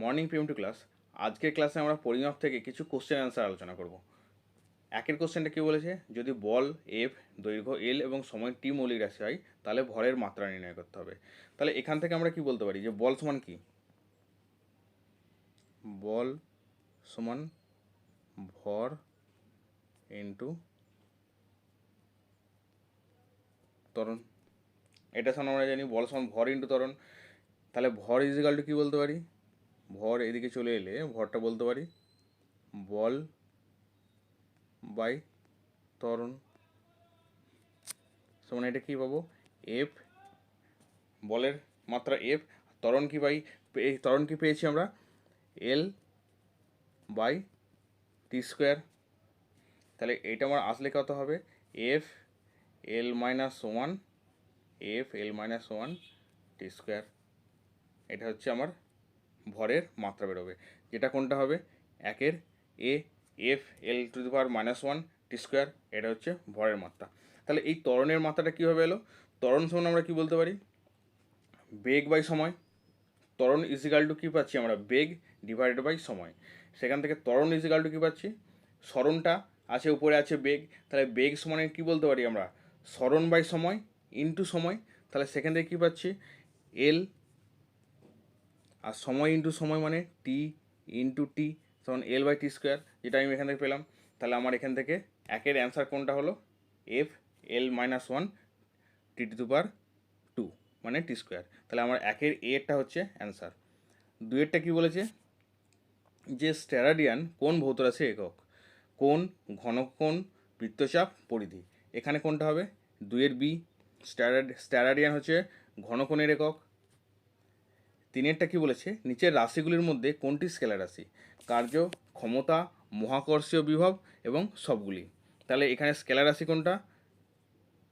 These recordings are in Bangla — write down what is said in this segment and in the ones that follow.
মর্নিং পিএম টু ক্লাস আজকের ক্লাসে আমরা পরিমাপ থেকে কিছু কোশ্চেন অ্যান্সার আলোচনা করব। একের কোশ্চেনটা কী বলেছে? যদি বল এফ দৈর্ঘ্য এল এবং সময় টি মৌলিক রাশি হয়, তাহলে ভরের মাত্রা নির্ণয় করতে হবে। তাহলে এখান থেকে আমরা কি বলতে পারি? যে বল সমান কি? বল সমান ভর ইন্টু ত্বরণ। এটা সমান আমরা জানি, বল সমান ভর ইন্টু ত্বরণ। তাহলে ভর ইজিকাল টু কী বলতে পারি? ভর এদিকে চলে এলে, ভরটা বলতে পারি? বল বাই ত্বরণ। সমান এটা কী পাবো? এফ বলের মাত্রা এফ ত্বরণ কি পাই এই ত্বরণ কি পেয়েছি আমরা? এল বাই টি স্কোয়ার তাহলে এটা আমার আসলে কত হবে? F L minus one F L minus one T square এটা হচ্ছে আমার ভরের মাত্রা বেরোবে। যেটা কোনটা হবে? একের A, F, L to the power minus one T square, এটা হচ্ছে ভরের মাত্রা। তাহলে এই ত্বরণের মাত্রাটা কীভাবে এলো? ত্বরণ সমান আমরা কী বলতে পারি? বেগ বাই সময়। ত্বরণ ইজিকাল টু কী পাচ্ছি আমরা? বেগ ডিভাইডেড বাই সময়। সেখান থেকে ত্বরণ ইজিকাল টু কী পাচ্ছি? স্মরণটা আছে, উপরে আছে বেগ। তাহলে বেগ সমানে কী বলতে পারি আমরা? স্মরণ বাই সময় ইন্টু সময়। তাহলে সেখান থেকে কী পাচ্ছি? এল আর সময় ইন্টু সময় মানে টি ইন্টু টি তখন এল বাই টি স্কোয়ার যেটা আমি এখান থেকে পেলাম। তাহলে আমার এখান থেকে একের অ্যান্সার কোনটা হলো? F L minus one T two per two মানে টি স্কোয়ার তাহলে আমার একের এরটা হচ্ছে অ্যান্সার দুয়েরটা কী বলেছে? যে স্টেরাডিয়ান কোন ভৌতরাশি একক? কোন ঘনকোণ বৃত্তচাপ পরিধি? এখানে কোনটা হবে? দুয়ের বি স্ট্যারাড স্ট্যারাডিয়ান হচ্ছে ঘনকোণের একক। তিনেরটা কি বলেছে? নিচের রাশিগুলির মধ্যে কোনটি স্কেলার রাশি? কার্য, ক্ষমতা, মহাকর্ষীয় বিভব এবং সবগুলি। তাহলে এখানে স্কেলার রাশি কোনটা?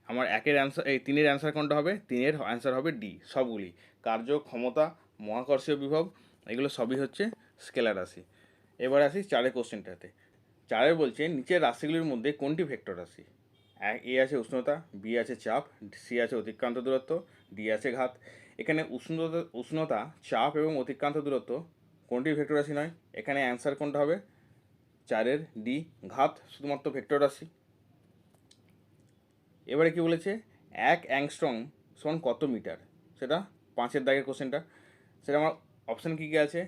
আমার একের অ্যান্সার এই তিনের অ্যান্সার কোনটা হবে? তিনের অ্যান্সার হবে ডি, সবগুলি। কার্য, ক্ষমতা, মহাকর্ষীয় বিভব, এগুলো সবই হচ্ছে স্কেলার রাশি। এবার আসি চারের কোশ্চেনটাতে চারে বলছে, নিচের রাশিগুলির মধ্যে কোনটি ভেক্টর রাশি? এ আছে উষ্ণতা, বি আছে চাপ, সি আছে অতিক্রান্ত দূরত্ব, ডি আছে ঘাত। এখানে উষ্ণতা উষ্ণতা, চাপ এবং অতিক্রান্ত দূরত্ব কোনটি ভেক্টর রাশি নয়? এখানে অ্যান্সার কোনটা হবে? চারের ডি ঘাত শুধুমাত্র ভেক্টর রাশি। এবারে কি বলেছে? এক অ্যাংস্ট্রং সমান কত মিটার? সেটা পাঁচের দাগের কোশ্চেনটা সেটা আমার অপশান কী কী আছে?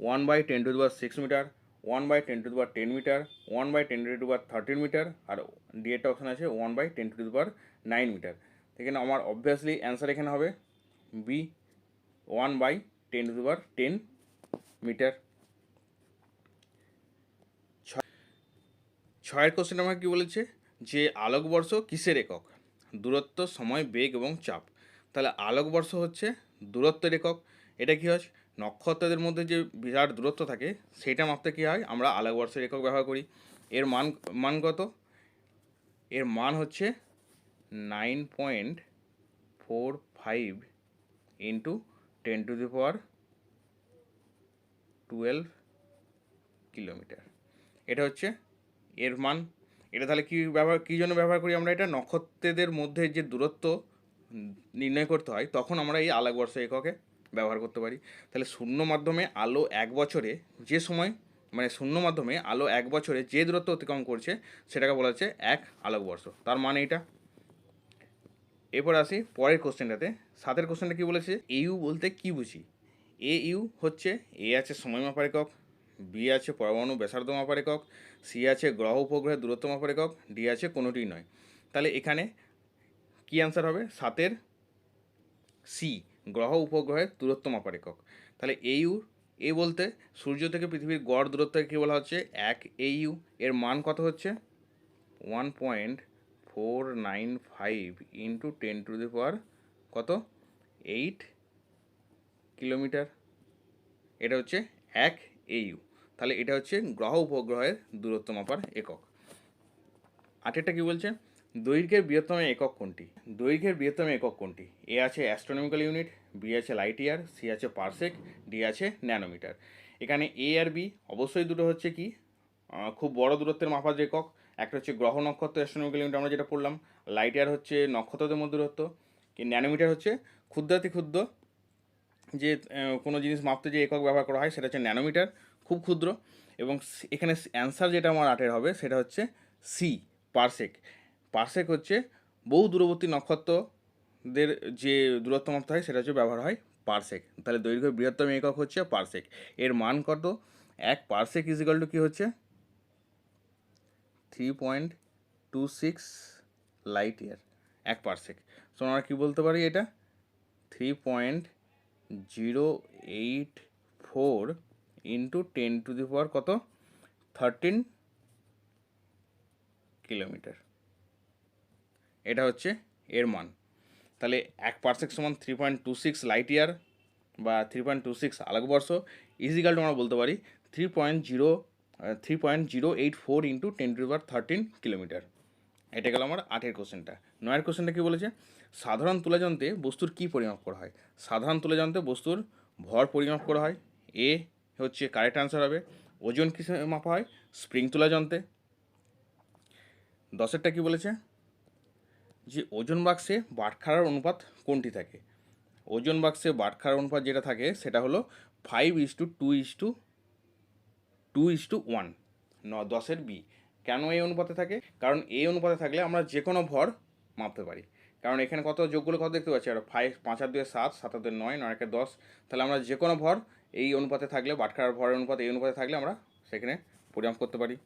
ওয়ান বাই টেন টু দুবার six metre one by ten to দুবার ten metre one by ten to দুবার থার্টিন মিটার আর ডি একটা অপশান আছে ওয়ান বাই টেন টু দুবার নাইন মিটার এখানে আমার অবভিয়াসলি অ্যান্সার এখানে হবে। B one by ten to দুবার টেন মিটার ছয়ের কোশ্চেন আমাকে কী বলেছে? যে আলোকবর্ষ কিসের একক? দূরত্ব, সময়, বেগ এবং চাপ। তাহলে আলোকবর্ষ হচ্ছে দূরত্বের একক। এটা কী হয়? নক্ষত্রদের মধ্যে যে বিরাট দূরত্ব থাকে সেটা মাপতে কী হয়? আমরা আলোকবর্ষের একক ব্যবহার করি। এর মান মান কত? এর মান হচ্ছে nine point four five into ten to the power twelve kilometre এটা হচ্ছে এর মান। এটা তাহলে কী ব্যবহার কী জন্য ব্যবহার করি আমরা এটা? নক্ষত্রদের মধ্যে যে দূরত্ব নির্ণয় করতে হয়, তখন আমরা এই আলোকবর্ষ এককে ব্যবহার করতে পারি। তাহলে শূন্য মাধ্যমে আলো এক বছরে যে সময় মানে শূন্য মাধ্যমে আলো এক বছরে যে দূরত্ব অতিক্রম করছে, সেটাকে বলা হচ্ছে এক আলোকবর্ষ তার মানে এটা এরপর আসি পরের কোশ্চেনটাতে। সাতের কোশ্চেনটা কী বলেছে? ইউ বলতে কি বুঝি? এ ইউ হচ্ছে এ আছে সময় মাপার একক বি আছে পরমাণু ব্যাসার্ধ মাপার একক সি আছে গ্রহ উপগ্রহের দূরত্ব মাপার একক ডি আছে কোনোটিই নয়। তাহলে এখানে কি অ্যান্সার হবে? সাতের সি, গ্রহ উপগ্রহের দূরত্ব মাপার একক তাহলে ইউ, এ বলতে সূর্য থেকে পৃথিবীর গড় দূরত্বকে কী বলা হচ্ছে? এক এ ইউ, এর মান কত হচ্ছে? One point four nine five into ten to the power কত? এইট কিলোমিটার এটা হচ্ছে এক এইউ তাহলে এটা হচ্ছে গ্রহ উপগ্রহের দূরত্ব মাপার একক। আটেরটা কি বলছে? দৈর্ঘ্যের বৃহত্তম একক কোনটি? দৈর্ঘ্যের বৃহত্তম একক কোনটি? এ আছে অ্যাস্ট্রোনমিক্যাল ইউনিট বি আছে লাইট ইয়ার সি আছে পারসেক ডি আছে ন্যানোমিটার এখানে এ আর বি অবশ্যই দুটো হচ্ছে কি? খুব বড় দূরত্বের মাপার একক। একটা হচ্ছে গ্রহ নক্ষত্র অ্যাস্ট্রোনমিক্যাল ইউনিট আমরা যেটা পড়লাম লাইট ইয়ার হচ্ছে নক্ষত্রদের মধ্যে দূরত্ব কি ন্যানোমিটার হচ্ছে ক্ষুদ্রাতি ক্ষুদ্র, যে কোনো জিনিস মাপতে যে একক ব্যবহার করা হয় সেটা হচ্ছে ন্যানোমিটার, খুব ক্ষুদ্র এবং এখানে অ্যান্সার যেটা আমার আটের হবে সেটা হচ্ছে সি পারসেক পারসেক হচ্ছে বহু দূরবর্তী নক্ষত্রদের যে দূরত্ব মাপতে হয় সেটা হচ্ছে ব্যবহার হয় পারসেক তাহলে দৈর্ঘ্য বৃহত্তম একক হচ্ছে পারসেক এর মান কত? এক পারসেক ইজিক্যাল টু কী হচ্ছে? Three point two six light year এক পারসেক সো আমরা কী বলতে পারি এটা? Three point zero eight four into ten to the power কত? থার্টিন কিলোমিটার এটা হচ্ছে এর মান। তাহলে এক পারসেক সমান three point two six light year বা থ্রি পয়েন্ট টু সিক্স আলোকবর্ষ ইজিক্যাল টু আমরা বলতে পারি three point zero three point zero eight four into ten to power thirteen kilometre এটা গেল আমার আটের কোশ্চেনটা নয়ের কোশ্চেনটা কী বলেছে? সাধারণ তুলাযন্ত্রে বস্তুর কী পরিমাপ করা হয়? সাধারণ তুলাযন্ত্রে বস্তুর ভর পরিমাপ করা হয়। এ হচ্ছে কারেক্ট আনসার হবে। ওজন কিসে মাপা হয়? স্প্রিং তুলাযন্ত্রে দশেরটা কী বলেছে? যে ওজন বাক্সে বাটখারার অনুপাত কোনটি থাকে? ওজন বাক্সে বাটখারার অনুপাত যেটা থাকে, সেটা হলো five is two two is two two is two one, ন, দশের বি। কেন এই অনুপাতে থাকে? কারণ এই অনুপাতে থাকলে আমরা যে কোনো ভর মাপতে পারি। কারণ এখানে কত যোগগুলো কত দেখতে পাচ্ছি? আর ফাইভ পাঁচ আর দুয়ে সাত সাত আর দুয়ে নয় নয় একে দশ। তাহলে আমরা যে কোনো ভর এই অনুপাতে থাকলে, বাটখারার ভরের অনুপাতে এই অনুপাতে থাকলে আমরা সেখানে পরিমাপ করতে পারি।